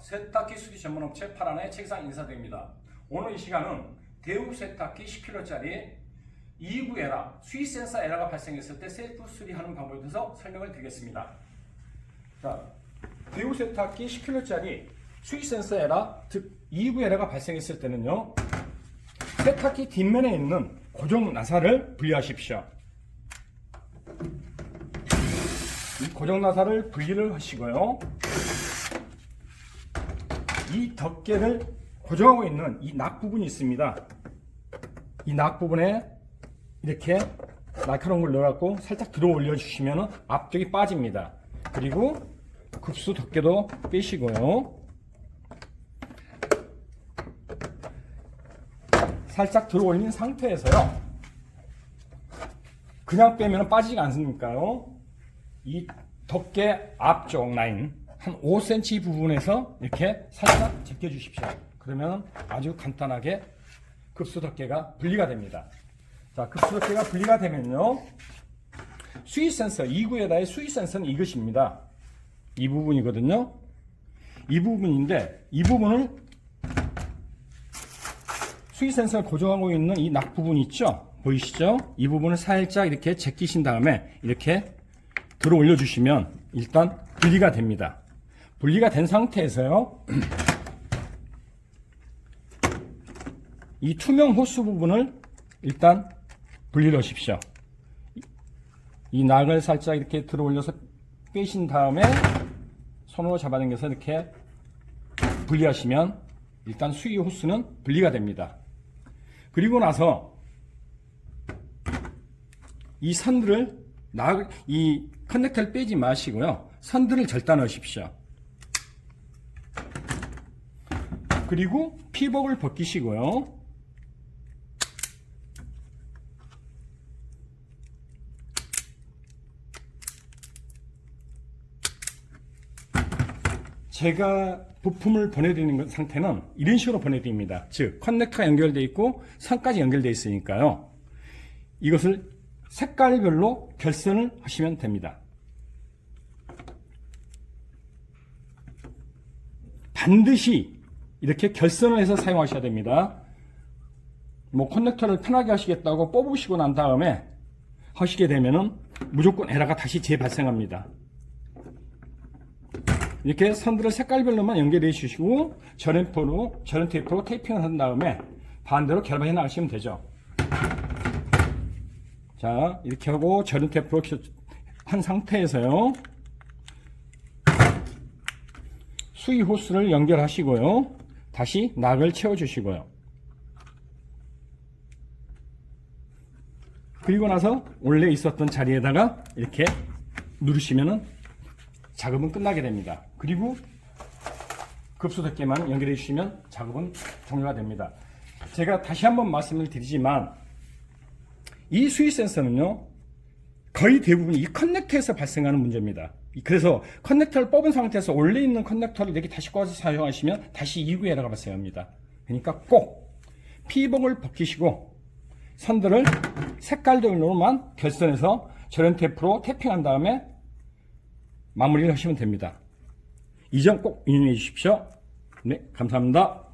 세탁기 수리 전문업체 파란의 책상 인사드립니다. 오늘 이 시간은 대우 세탁기 10kg짜리 2부 에라, 수위 센서 에러가 발생했을 때 셀프 수리하는 방법에 대해서 설명을 드리겠습니다. 자, 대우 세탁기 10kg짜리 수위 센서 에러, 즉 2부 에러가 발생했을 때는요. 세탁기 뒷면에 있는 고정 나사를 분리하십시오. 이 고정 나사를 분리를 하시고요. 이 덮개를 고정하고 있는 이 낙 부분이 있습니다. 이 낙 부분에 이렇게 날카로운 걸 넣어갖고 살짝 들어 올려 주시면 앞쪽이 빠집니다. 그리고 급수 덮개도 빼시고요. 살짝 들어 올린 상태에서요. 그냥 빼면 빠지지 않습니까요? 이 덮개 앞쪽 라인 한 5cm 부분에서 이렇게 살짝 제껴 주십시오. 그러면 아주 간단하게 급수 덮개가 분리가 됩니다. 자, 급수 덮개가 분리가 되면요. 수위 센서 2구에다의 수위 센서는 이것입니다. 이 부분이거든요. 이 부분인데 이 부분을 수위 센서를 고정하고 있는 이 낙 부분 있죠? 보이시죠? 이 부분을 살짝 이렇게 제끼신 다음에 이렇게 들어 올려주시면 일단 분리가 됩니다. 분리가 된 상태에서요. 이 투명 호스 부분을 일단 분리를 하십시오. 이 낙을 살짝 이렇게 들어 올려서 빼신 다음에 손으로 잡아당겨서 이렇게 분리하시면 일단 수위 호스는 분리가 됩니다. 그리고 나서 이 선들을 나, 이 커넥터를 빼지 마시고요. 선들을 절단하십시오. 그리고 피복을 벗기시고요. 제가 부품을 보내드리는 상태는 이런 식으로 보내드립니다. 즉, 커넥터가 연결되어 있고 선까지 연결되어 있으니까요. 이것을 색깔별로 결선을 하시면 됩니다. 반드시 이렇게 결선을 해서 사용하셔야 됩니다. 뭐 커넥터를 편하게 하시겠다고 뽑으시고 난 다음에 하시게 되면은 무조건 에러가 다시 재발생합니다. 이렇게 선들을 색깔별로만 연결해 주시고 전원포로 전원 테이프로 테이핑을 한 다음에 반대로 결합해 나가시면 되죠. 자, 이렇게 하고 전원 테이프로 한 상태에서요. 수위 호스를 연결하시고요. 다시 낙을 채워 주시고요. 그리고 나서 원래 있었던 자리에다가 이렇게 누르시면은 작업은 끝나게 됩니다. 그리고 급소덮개만 연결해 주시면 작업은 종료가 됩니다. 제가 다시 한번 말씀을 드리지만 이 수위 센서는요 거의 대부분 이 커넥터에서 발생하는 문제입니다. 그래서 커넥터를 뽑은 상태에서 원래 있는 커넥터를 이렇게 다시 꽂아서 사용하시면 다시 2구 에러가 발생합니다. 그러니까 꼭 피복을 벗기시고 선들을 색깔별로만 결선해서 저런 테이프로 태핑한 다음에 마무리를 하시면 됩니다. 이 점 꼭 유념해 주십시오. 네, 감사합니다.